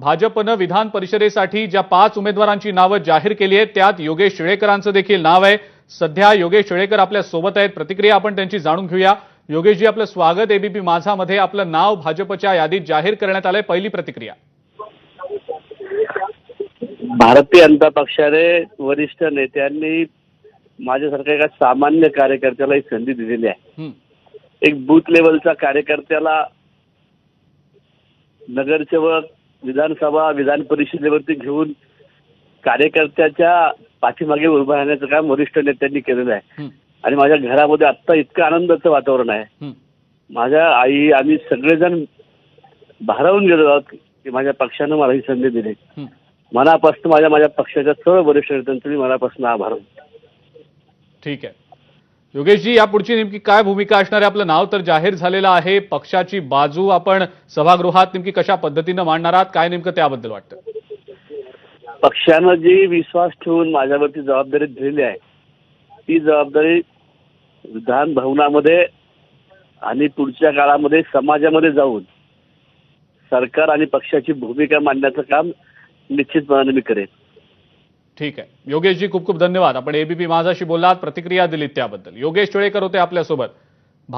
भाजपनं विधान परिषदेसाठी ज्या पाच उमेदवारांची नावं जाहीर केली आहेत त्यात योगेश शेळेकरांचं देखील नाव आहे. सध्या योगेश शेळेकर आपल्यासोबत आहेत. प्रतिक्रिया आपण त्यांची जाणून घेऊया. योगेशजी आपलं स्वागत. एबीपी माझामध्ये आपलं नाव भाजपच्या यादीत जाहीर करण्यात आलंय. पहिली प्रतिक्रिया. भारतीय जनता पक्षाने वरिष्ठ नेत्यांनी माझ्यासारख्या एका सामान्य कार्यकर्त्याला ही संधी दिलेली आहे. एक बूथ लेवलचा कार्यकर्त्याला नगरसेवक विधानसभा विधान परिषदेवरती घेऊन कार्यकर्त्याच्या पाठीमागे उभं राहण्याचं काम वरिष्ठ नेत्यांनी केलेलं आहे आणि माझ्या घरामध्ये आत्ता इतकं आनंदाचं वातावरण आहे. माझ्या आई आम्ही सगळेजण भारावून गेलो आहोत की माझ्या पक्षानं मला ही संधी दिली. मनापासून माझ्या माझ्या पक्षाच्या सर्व वरिष्ठ नेत्यांचं मी मनापासून आभार. ठीक आहे योगेशजी यापुढची नेमकी काय भूमिका असणार आहे? आपलं नाव तर जाहीर झालेलं आहे. पक्षाची बाजू आपण सभागृहात नेमकी कशा पद्धतीनं मांडणार आहात? काय नेमकं त्याबद्दल वाटतं? पक्षानं जी विश्वास ठेवून माझ्यावरती जबाबदारी दिलेली आहे ती जबाबदारी विधान भवनामध्ये आणि पुढच्या काळामध्ये समाजामध्ये जाऊन सरकार आणि पक्षाची भूमिका मांडण्याचं काम निश्चितपणाने मी करेन. ठीक आहे. योगेशजी खूप खूप धन्यवाद. आपण एबीपी माझाशी बोललात प्रतिक्रिया दिलीत त्याबद्दल. योगेश टिळेकर होते आपल्यासोबत.